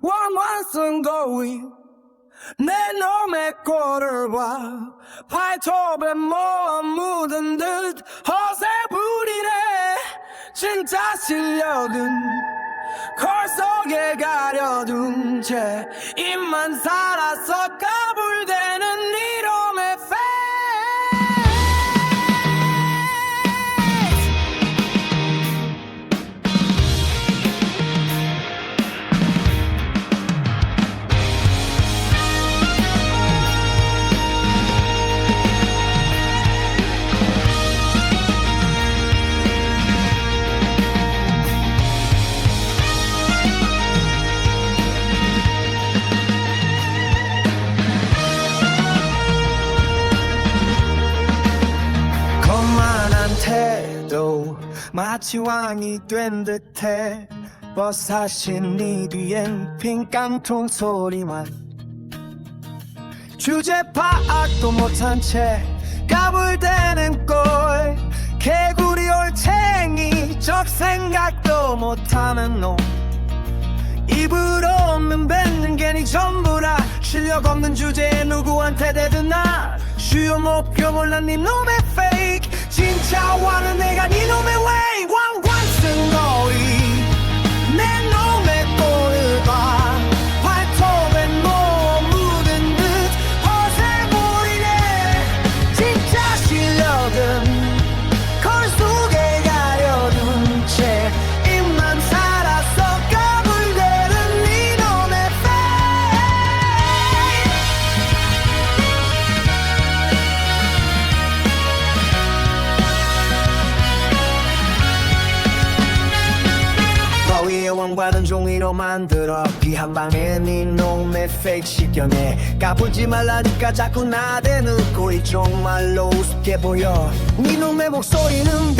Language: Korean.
원원승 거위 내 놈의 꼴을 봐 발톱에 뭐 묻은 듯 허세 부리네. 진짜 실력은 걸 속에 가려둔 채 입만 살아서 마치 왕이 된 듯해 버사신 네 뒤엔 빈 깡통 소리만 주제 파악도 못한 채 까불대는 꼴 개구리 올챙이 적 생각도 못하는 놈 입으로 없는 뱉는 게네 전부라 실력 없는 주제에 누구한테 대드나 주요 목표 몰라 네 놈의 fake 진짜 왕관은 종이로 만들어. 비한 방에 네 놈의 fake 시켜내 까불지 말라니까 자꾸 나대는 꼴이 정말로 우습게 보여. 네 놈의 목소리는